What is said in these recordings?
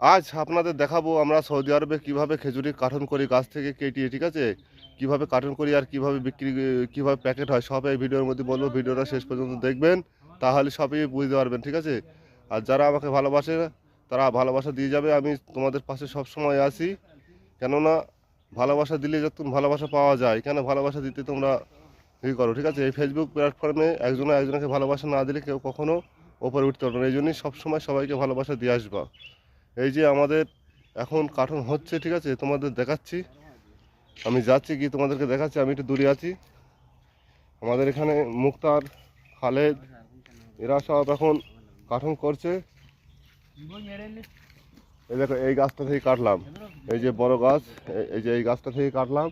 আজ আপনাদের দেখাবো আমরা সৌদি আরবে কীভাবে খেজুরি কার্টন করি গাছ থেকে কেটিয়ে, ঠিক আছে? কীভাবে কার্টন করি আর কীভাবে বিক্রি, কীভাবে প্যাকেট হয় সব এই ভিডিওর মধ্যে বলব, ভিডিওটা শেষ পর্যন্ত দেখবেন, তাহলে সবই বুঝতে পারবেন, ঠিক আছে? আর যারা আমাকে ভালোবাসে, তারা ভালোবাসা দিয়ে যাবে, আমি তোমাদের পাশে সব সময় আসি কেননা ভালোবাসা দিলে যতক্ষণ ভালোবাসা পাওয়া যায়, কেন ভালোবাসা দিতে তোমরা ই করো, ঠিক আছে? এই ফেসবুক প্ল্যাটফর্মে একজন একজনকে ভালোবাসা না দিলে কেউ কখনো ওপরে উঠতে পারবে না। এই জন্যই সবসময় সবাইকে ভালোবাসা দিয়ে আসবা। এই যে আমাদের এখন কার্টুন হচ্ছে, ঠিক আছে? তোমাদের দেখাচ্ছি। আমি যাচ্ছি কি তোমাদেরকে দেখাচ্ছি, আমি একটু দূরে আছি। আমাদের এখানে মুক্তার, খালেদ, এরা সব এখন কার্টুন করছে। এই দেখো, এই গাছটা থেকে কাটলাম। এই যে বড় গাছ এই- যে এই গাছটা থেকে কাটলাম।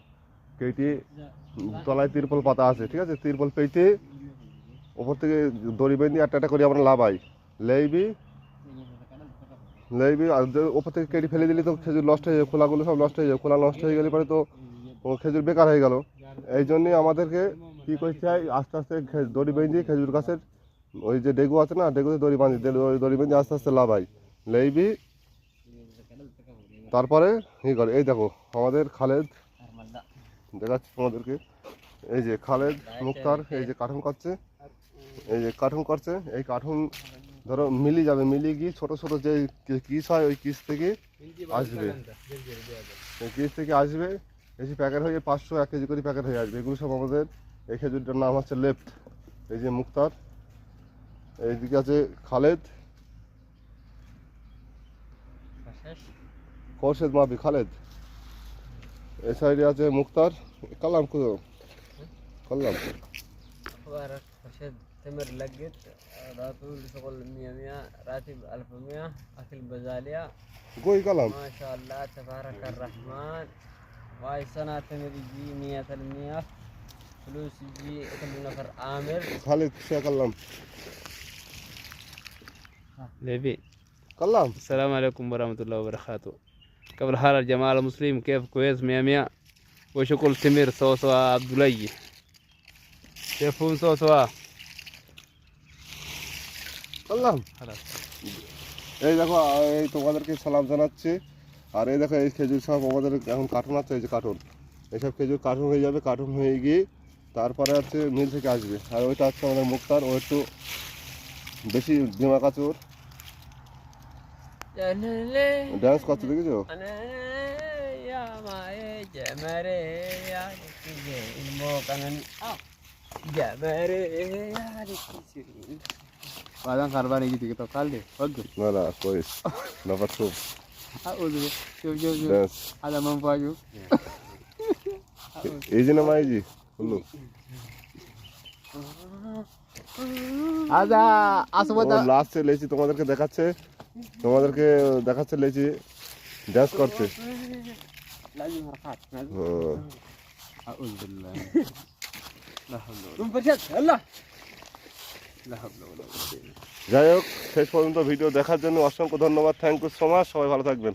কেটে তলায় তিরপল পাতা আছে, ঠিক আছে? তিরপল পেতে ওপর থেকে দড়ি বেঁধে একটা করে আমরা লাভাই। লেইবি আর ওপর থেকে কেটে ফেলে দিলে তো খেজুর নষ্ট হয়ে যাবে, খোলাগুলো সব নষ্ট হয়ে যাবে, খোলা নষ্ট হয়ে গেলে পরে তো খেজুর বেকার হয়ে গেল। এই জন্যে আমাদেরকে কী করতে হয়, আস্তে আস্তে দড়ি বেঁধে খেজুর গাছের ওই যে ডেগু আছে না, ডেগুতে দড়ি বাঁধি দড়ি- বেঁধে আস্তে আস্তে লাভাই লেইবি তারপরে ই করে, এই দেখো, আমাদের খালেদ দেখাচ্ছি তোমাদেরকে। এই যে খালেদ মুক্তার, এই যে কার্টুন করছে, এই যে কার্টুন করছে, এই কার্টুন ধরো মিলি যাবে মিলি গিয়ে ছোট ছোট যে কিস হয় ওই কিস থেকে আসবে। ওই কিস থেকে আসবে এসে প্যাকেট হয়ে পাঁচশো এক কেজি করে প্যাকেট হয়ে আসবে। এগুলো সব আমাদের এই খেজুরটার নাম হচ্ছে লেফট এই যে মুক্তার এইদিকে আছে খালেদ। খোরশেদ মাফি খালেদ। এই সাইডে আছে মুক্তার কালাম কুদ কালাম। على شغل 100 راتب 1100 أكل بزالية. قوي قلم ما شاء الله تبارك الرحمن. واي سنة تمر يجي 100% فلوس يجي كل نفر عامر خالد شي قلم؟ لبي قلم. السلام عليكم ورحمة الله وبركاته. قبل حال الجمال المسلم كيف كويس 100 100 وشكر تمير صوصوا عبد الله. شايفون صوصوا বললাম? এই দেখো এই তোমাদেরকে সালাম জানাচ্ছি। আর এই দেখো এই খেজুর সব আমাদের এখন কার্টুন আছে এই যে কার্টুন। এইসব খেজুর কার্টুন হয়ে যাবে কার্টুন হয়ে গিয়ে তারপরে হচ্ছে মিল থেকে আসবে। আর ওইটা হচ্ছে আমাদের মুক্তার ও একটু বেশি ডিমা কাচুর ডান্স করছে দেখেছ? Bazen karbara gidiyor kitap kaldı. Bakın. Ne la koyuz. Ne var çok. Ha oldu. Yok yok yok. Ders. Adamın fayu. Ezi ne mayıcı? Ulu. আদা আসবো দা লাস্টে লেছি তোমাদেরকে দেখাচ্ছে তোমাদেরকে দেখাচ্ছে লেছি ড্যান্স করছে আউযু বিল্লাহ লা হাওলা ওয়া লা কুওয়াতা ইল্লা বিল্লাহ যাই হোক, শেষ পর্যন্ত ভিডিও দেখার জন্য অসংখ্য ধন্যবাদ। থ্যাংক ইউ সো মাচ সবাই ভালো থাকবেন।